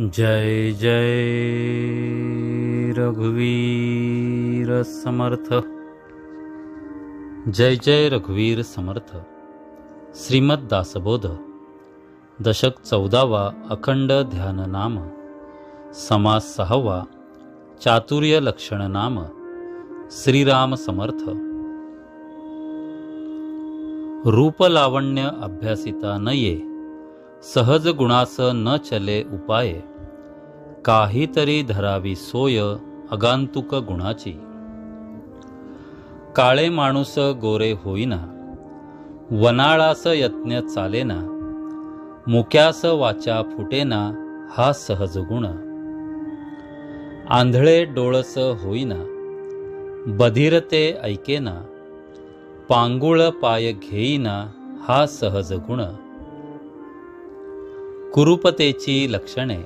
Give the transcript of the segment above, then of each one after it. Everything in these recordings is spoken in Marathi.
जय जय रघुवीर समर्थ। जय जय रघुवीर समर्थ। श्रीमद दासबोध। दशक चौदावा अखंड ध्यान नाम समास सहावा चातुर्य लक्षण नाम श्रीराम समर्थ। रूप लावण्य अभ्यासिता न ये सहज गुणास न चले उपाय. काहीतरी धरावी सोय अगांतुक गुणाची. काळे माणूस गोरे होईना वनाळास यत्न चालेना मुक्यास वाचा फुटेना हा सहज गुण. आंधळे डोळस होईना बधिरते ऐकेना पांगुळ पाय घेईना हा सहज गुण. कुरूपतेची लक्षणे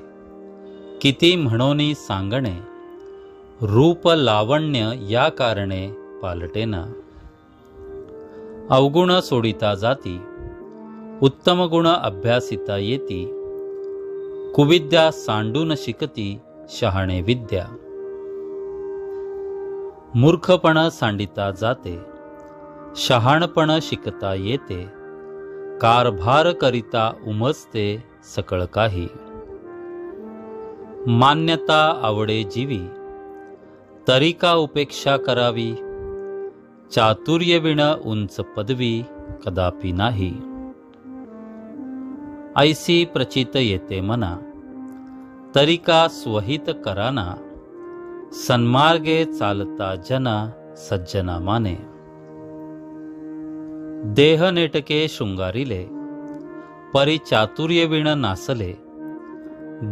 किती म्हणोनी सांगणे रूप लावण्य या कारणे पालटेना. अवगुण सोडिता जाती उत्तम गुण अभ्यासिता येती कुविद्या सांडून शिकती शहाणे विद्या. मूर्खपण सांडिता जाते शहाणपण शिकता येते कारभार करिता उमजते सकळ काही. मान्यता आवडे जीवी तरिका उपेक्षा करावी? चातुर्य विण उंच पदवी कदापि नाही. ऐसी प्रचित येते मना तरिका स्वहित कराना? सन्मार्गे चालता जना सज्जना माने. देह नेटके शृंगारिले परी नासले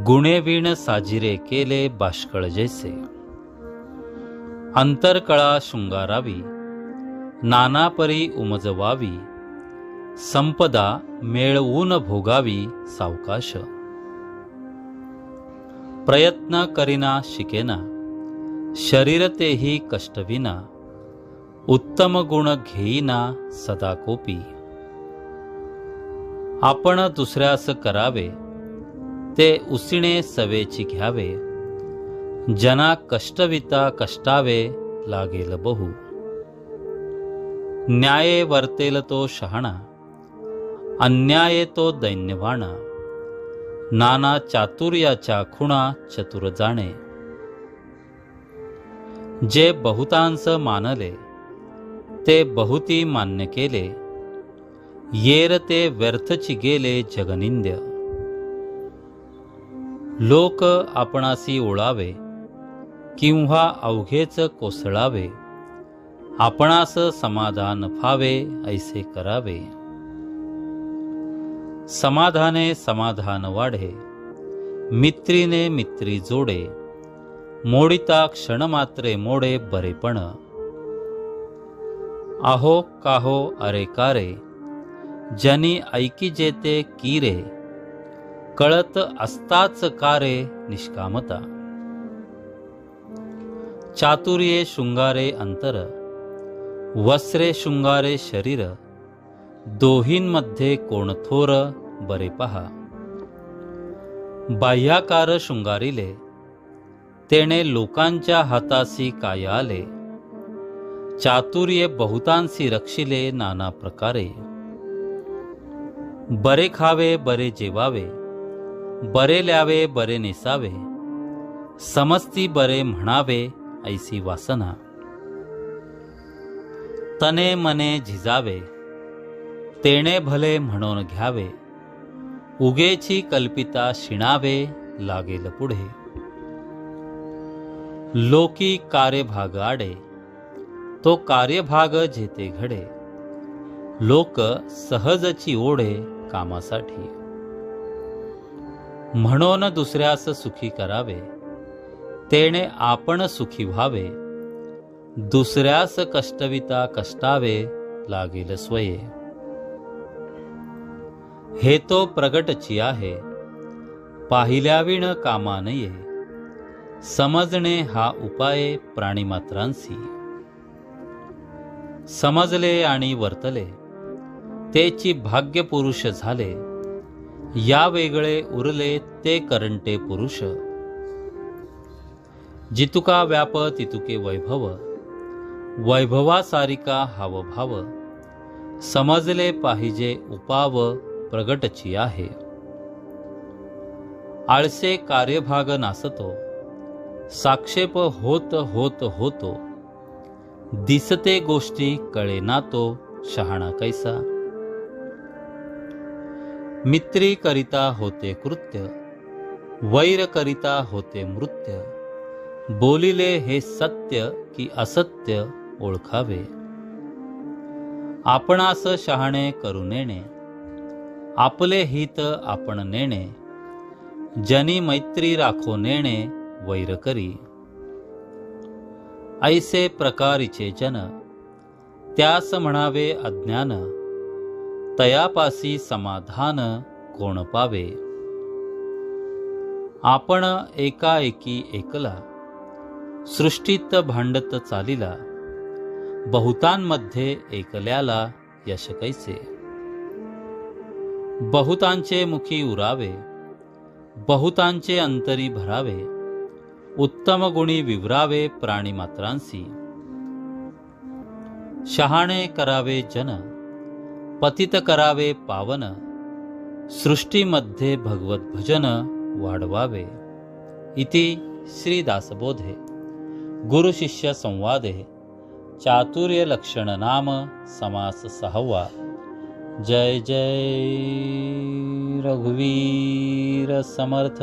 गुणेवीण साजिरे केले बाष्कळ जैसे। अंतरकळा शृंगारावी नाना परी उमजवावी संपदा मेळवून भोगावी सावकाश। प्रयत्न करीना शिकेना शरीर तेही कष्टविना उत्तम गुण घेईना सदा कोपी आपण दुसऱ्यास करावे ते उसिणे सवेची घ्यावे. जना कष्टविता कष्टावे लागेल बहु. न्याये वर्तेल तो शहाणा अन्याये तो दैन्यवाणा. नाना चातुर्याच्या खुणा चतुर जाणे. जे बहुतांश मानले ते बहुती मान्य केले. येर ते व्यर्थची गेले जगनिंद्य. लोक आपणासी ओळावे किंवा अवघेच कोसळावे आपणास समाधान फावे ऐसे करावे. समाधाने समाधान वाढे मित्रीने मित्री जोडे मोडिता क्षणमात्रे मोडे बरेपण. आहो काहो अरे कारे जनी ऐकी जेते कीरे कळत असताच कारे निष्कामता. चातुर्ये शृंगारे अंतर वस्त्रे शृंगारे शरीर दोहींमध्ये कोण थोर बरे पहा. बाह्याकार शृंगारिले तेने लोकांच्या हातासी काय आले? चातुर्ये बहुतांशी रक्षिले नाना प्रकारे. बरे खावे बरे जेवावे बरे ल्यावे बरे नेसावे समस्ती बरे म्हणावे ऐसी वासना. तने मने झिजावे तेणे भले म्हणून घ्यावे उगेची कल्पिता शिणावे लागेल पुढे. लोकी कार्यभाग आडे तो कार्यभाग जेते घडे लोक सहजची ओढे कामासाठी. म्हणून दुसऱ्यास सुखी करावे तेणे आपण सुखी व्हावे दुसऱ्यास कष्टविता कष्टावे लागेल स्वये. हे तो प्रगटची आहे पाहिल्याविण कामा नये समजणे हा उपाय प्राणीमात्रांसी. समजले आणि वर्तले. तेची भाग्य पुरुष झाले. या वेगळे उरले ते करंटे पुरुष. जितुका व्याप तितुके वैभव. वैभवासारिका हावभाव समजले पाहिजे उपाव प्रगटची आहे. आळसे कार्यभाग नासतो. साक्षेप होत होत होतो. दिसते गोष्टी कळेना तो शहाणा कैसा. मित्री करिता होते कृत्य वैर करिता होते मृत्य. बोलिले हे सत्य की असत्य ओळखावे. आपणास शहाणे करू नेणे आपले हित आपण नेणे. जनी मैत्री राखो नेणे वैर करी. ऐसे प्रकारीचे जन. त्यास म्हणावे अज्ञान. तयापासी समाधान कोण पावे. आपण एकाएकी एकला. सृष्टीत भांडत चालिला. बहुतांमध्ये एकल्याला यश कैसे. बहुतांचे मुखी उरावे. बहुतांचे अंतरी भरावे. उत्तम गुणी विवरावे प्राणीमात्रांसी शहाणे करावे जन पतित करावे पावन सृष्टीमध्ये भगवत भजन वाढवावे। इति श्रीदासबोधे। गुरुशिष्य संवादे। चातुर्य लक्षण नाम समास सहावा। जय जय रघुवीर समर्थ।